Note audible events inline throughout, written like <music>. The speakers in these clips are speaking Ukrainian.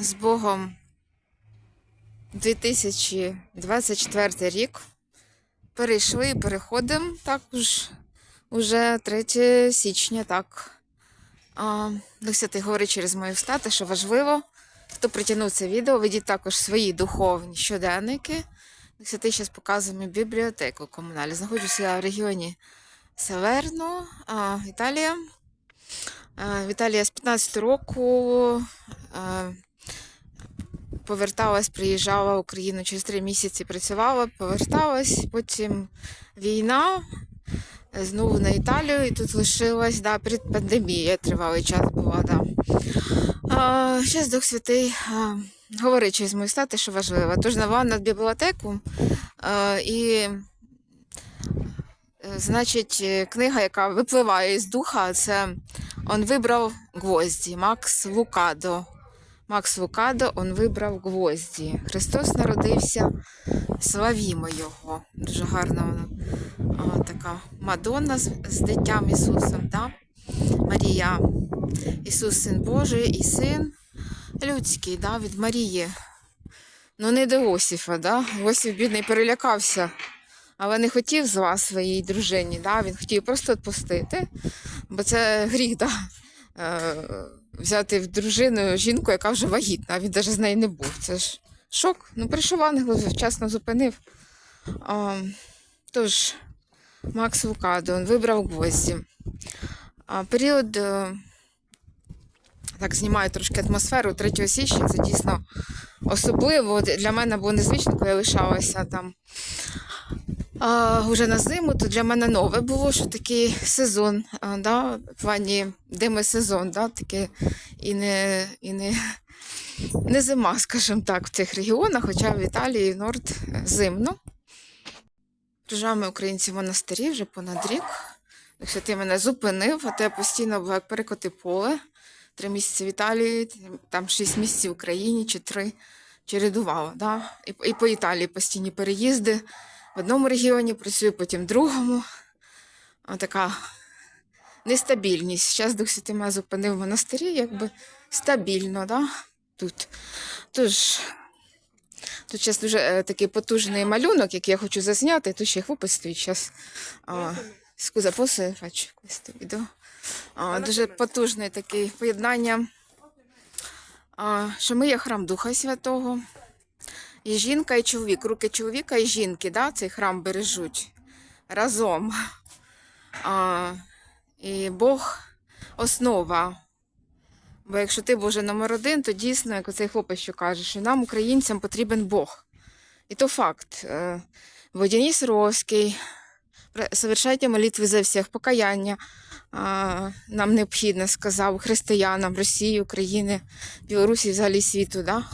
з Богом 2024 рік. Перейшли і переходимо також уже 3 січня, так. Дух Святий говорить через мої встати, що важливо. Хто притягнув це відео, ведіть також свої духовні щоденники. Дух Святий зараз показує мені бібліотеку комунальну. Знаходжуся я в регіоні Северно, Італія. В Італії з 15 року поверталась, приїжджала в Україну через три місяці, працювала, поверталась, потім війна, знову на Італію і тут лишилась, да, пандемією тривалий час була, да. А, Зараз Дух Святий а, говорить через мою стати, що важливо. Тож навела над бібліотеку а, і е, Значить, книга, яка випливає з духа, це Он вибрав гвозді. Макс Лукадо. Макс Лукадо, он вибрав гвозді. Христос народився, славімо Його. Дуже гарна вона а, така Мадонна з, з дитям Ісусом, да? Марія. Ісус син Божий і син людський, да? від Марії. Ну, не до Осіфа, да? Осіф бідний перелякався але не хотів зла своїй дружині. Да? Він хотів просто відпустити, бо це гріх, да? Взяти в дружину жінку, яка вже вагітна, він навіть з нею не був. Це ж шок. Ну, прийшов ангел, вчасно зупинив. А, тож, Макс Лукадо, він вибрав гвозді. А, період. е, Так, знімаю трошки атмосферу 3 січня. Це дійсно особливо. Для мене було незвично, коли я лишалася там а, уже на зиму, то для мене нове було, що такий сезон, а, да, в плані демосезон, да, таке і не, і не, не зима, скажімо так, в цих регіонах, хоча в Італії норд зимно. Прижами українці в монастирі вже понад рік. Якщо ти мене зупинив, а то я постійно була як перекоти поле. Три місяці в Італії, там шість місяців в Україні чи три чередувала. Да? І, і по Італії постійні переїзди в одному регіоні працюю, потім в другому. А така нестабільність. Зараз Дух Святий мене зупинив в монастирі, якби стабільно, да? тут. Тож, тут зараз дуже е, такий потужний малюнок, який я хочу засняти. Тут ще хлопець стоїть зараз. Скуза поси, бачу questo відео. А, дуже потужне таке поєднання. А, що ми є храм Духа Святого. І жінка, і чоловік. Руки чоловіка і жінки, да, цей храм бережуть разом. А, і Бог основа. Бо якщо ти Боже номер один, то дійсно, як оцей хлопець що каже, що нам, українцям, потрібен Бог. І то факт. Е, Водяний совершайте молитви за всіх, покаяння нам необхідно, сказав християнам Росії, України, Білорусі, взагалі світу. Да?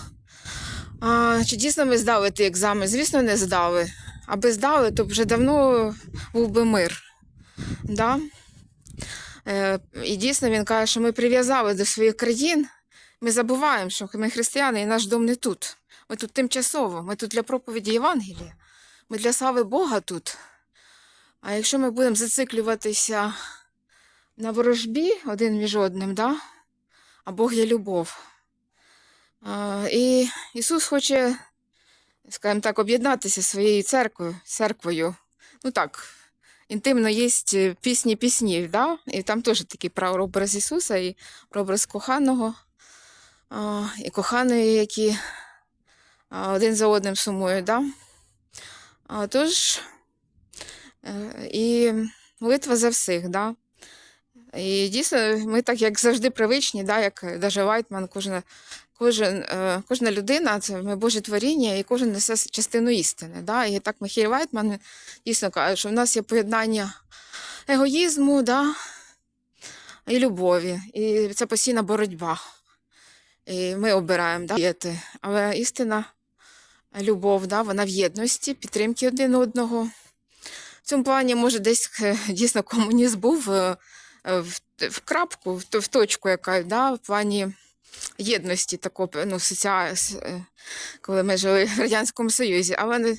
А, чи дійсно ми здали той екзамен? Звісно, не здали. Аби здали, то вже давно був би мир. Да? Е, і дійсно він каже, що ми прив'язали до своїх країн. Ми забуваємо, що ми християни і наш дом не тут. Ми тут тимчасово, ми тут для проповіді Євангелія, ми для слави Бога тут. А якщо ми будемо зациклюватися на ворожбі один між одним, да? а Бог є любов. І Ісус хоче, скажімо так, об'єднатися своєю церквою, церквою. Ну так, інтимно є пісні пісні, да? і там теж такий прообраз Ісуса і прообраз коханого, і коханої, які один за одним сумують. Да? Тож, е, і молитва за всіх. Да? І дійсно, ми так, як завжди, привичні, да, як навіть Вайтман, кожна, кожен, е, кожна людина це Боже творіння, і кожен несе частину істини. Да? І так Михайло Вайтман дійсно каже, що в нас є поєднання егоїзму да? і любові. І це постійна боротьба. І ми обираємо да, діяти. Але істина, любов, да, вона в єдності, підтримки один одного. В цьому плані, може, десь е, дійсно комунізм був е, е, в, в крапку, в, в точку, яка да, в плані єдності, такого, ну, соціа... е, коли ми жили в Радянському Союзі. Але не,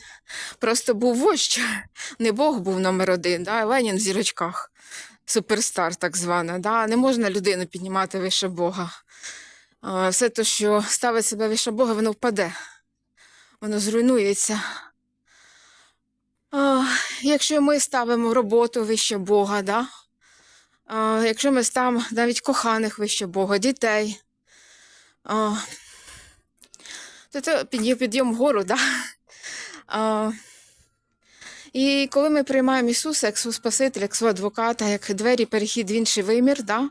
просто був вождь, не Бог був номер один, да, Ленін в зірочках, суперстар, так звана. Да. Не можна людину піднімати вище Бога. Все те, що ставить себе вище Бога, воно впаде. Воно зруйнується. Якщо ми ставимо роботу вище Бога, да? якщо ми ставимо навіть коханих вище Бога, дітей, а, то це підйом, вгору, да? а, і коли ми приймаємо Ісуса як свого Спасителя, як свого адвоката, як двері перехід в інший вимір, да?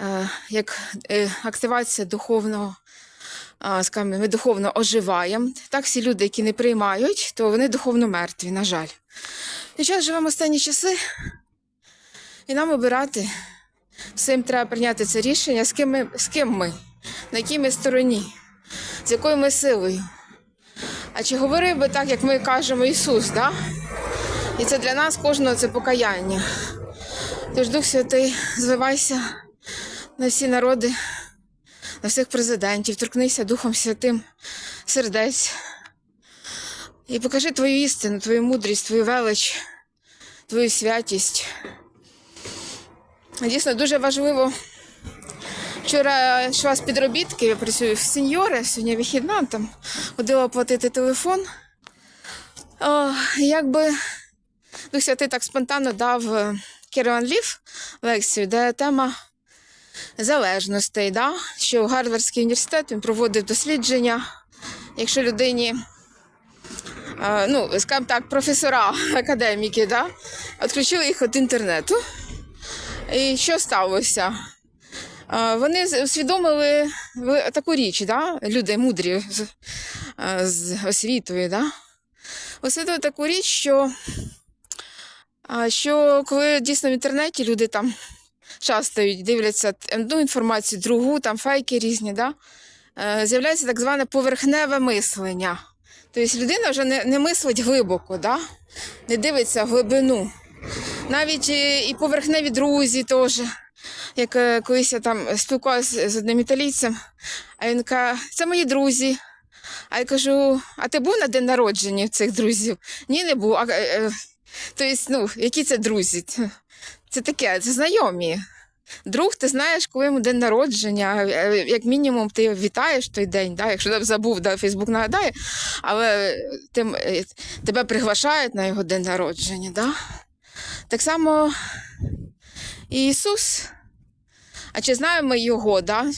е, як е, активація духовного, а, скажімо, ми духовно оживаємо. Так, всі люди, які не приймають, то вони духовно мертві, на жаль. І зараз живемо останні часи, і нам обирати. Всім треба прийняти це рішення, з ким ми, з ким ми, на якій ми стороні, з якою ми силою. А чи говорив би так, як ми кажемо Ісус, да? І це для нас кожного це покаяння. Тож Дух Святий, звивайся на всі народи, на всіх президентів, торкнися Духом Святим сердець. І покажи твою істину, твою мудрість, твою велич, твою святість. Дійсно, дуже важливо. Вчора йшла з підробітки, я працюю в сеньори, сьогодні вихідна, там ходила оплатити телефон. О, якби Дух Святий так спонтанно дав е, Лів лекцію, де тема залежностей, да? що Гарвардський університет він проводив дослідження. Якщо людині, е, ну, скажімо так, професора, <laughs> академіки, да? відключили їх від інтернету. І що сталося? Вони усвідомили таку річ, да? люди мудрі з, з освітою, да? усвідомили таку річ, що, що коли дійсно в інтернеті люди там шастають, дивляться т- ну, інформацію другу, там фейки різні, да? е, з'являється так зване поверхневе мислення. Тобто людина вже не, не мислить глибоко, да? не дивиться в глибину. Навіть і поверхневі друзі теж. Як е, колись я там спілкувалася з одним італійцем, а він каже, це мої друзі. А я кажу, а ти був на день народження цих друзів? Ні, не був. А, е, е, тобто, ну, які це друзі? Це таке, це знайомі. Друг, ти знаєш, коли йому день народження, е, як мінімум, ти вітаєш той день, да? якщо ти забув, да, Фейсбук нагадає, але тим, е, тебе приглашають на його день народження. Да? Так само Ісус. А чи знаємо ми його, да?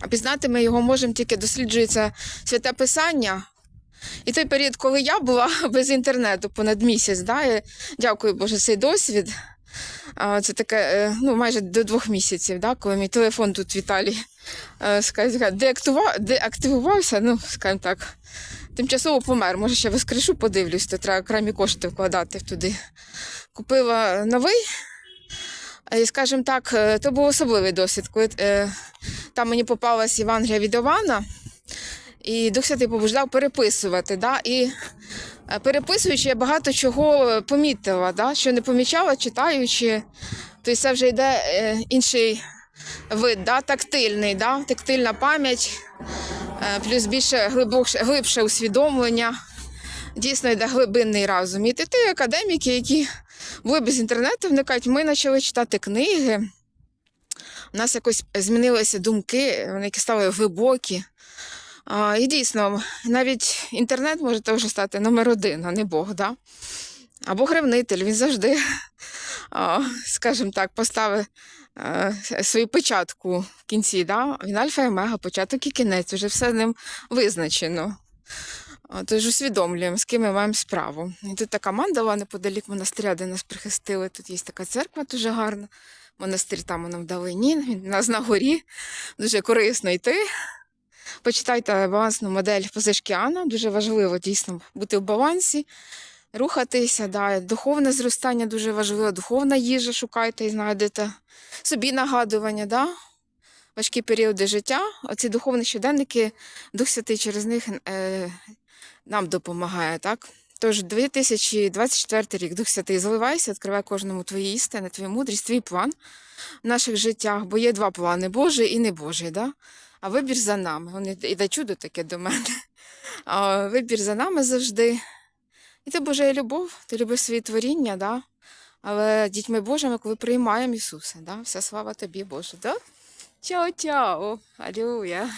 А пізнати ми його можемо тільки досліджується святе писання. І той період, коли я була <laughs> без інтернету понад місяць, да, дякую Боже, цей досвід. Це таке, е, ну, майже до двох місяців, да, коли мій телефон тут в Італії е, деактивувався, ну, скажімо так, тимчасово помер. Може, ще воскрешу, подивлюсь, то треба окремі кошти вкладати туди. Купила новий. І, скажімо так, е, то був особливий досвід, коли е, там мені попалась Євангелія від Івана, і Дух Святий побуждав переписувати. Да? І е, переписуючи, я багато чого помітила, да? що не помічала, читаючи. Тобто це вже йде е, інший вид, да? тактильний, да? тактильна пам'ять, е, плюс більше глибокше, глибше усвідомлення. Дійсно йде глибинний разум. І ти академіки, які були без інтернету, вони кажуть, ми почали читати книги. У нас якось змінилися думки, вони які стали глибокі. І дійсно, навіть інтернет може теж стати номер один, а не Бог, да? Або ревнитель, він завжди, скажімо так, поставить а, свою печатку в кінці. Да? Він альфа і омега, початок і кінець, вже все ним визначено. Тож усвідомлюємо, з ким ми маємо справу. І тут така мандала неподалік монастиря, де нас прихистили. Тут є така церква дуже гарна. Монастир там воно вдалині, він нас на горі. Дуже корисно йти. Почитайте балансну модель Позишкіана. Дуже важливо дійсно бути в балансі, рухатися. Да. Духовне зростання дуже важливо, духовна їжа шукайте і знайдете. Собі нагадування, да? важкі періоди життя. Оці духовні щоденники, Дух Святий через них е, нам допомагає. так? Тож 2024 рік Дух Святий заливайся, відкривай кожному твої істини, твою мудрість, твій план в наших життях, бо є два плани Божий і не Божий. Да? А вибір за нами. Вони іде чудо таке до мене. А вибір за нами завжди. І ти Божа любов, ти любиш свої творіння, да? але дітьми Божими, коли приймаємо Ісуса, да? вся слава тобі, Боже. Да? Чао-чао. Алюя.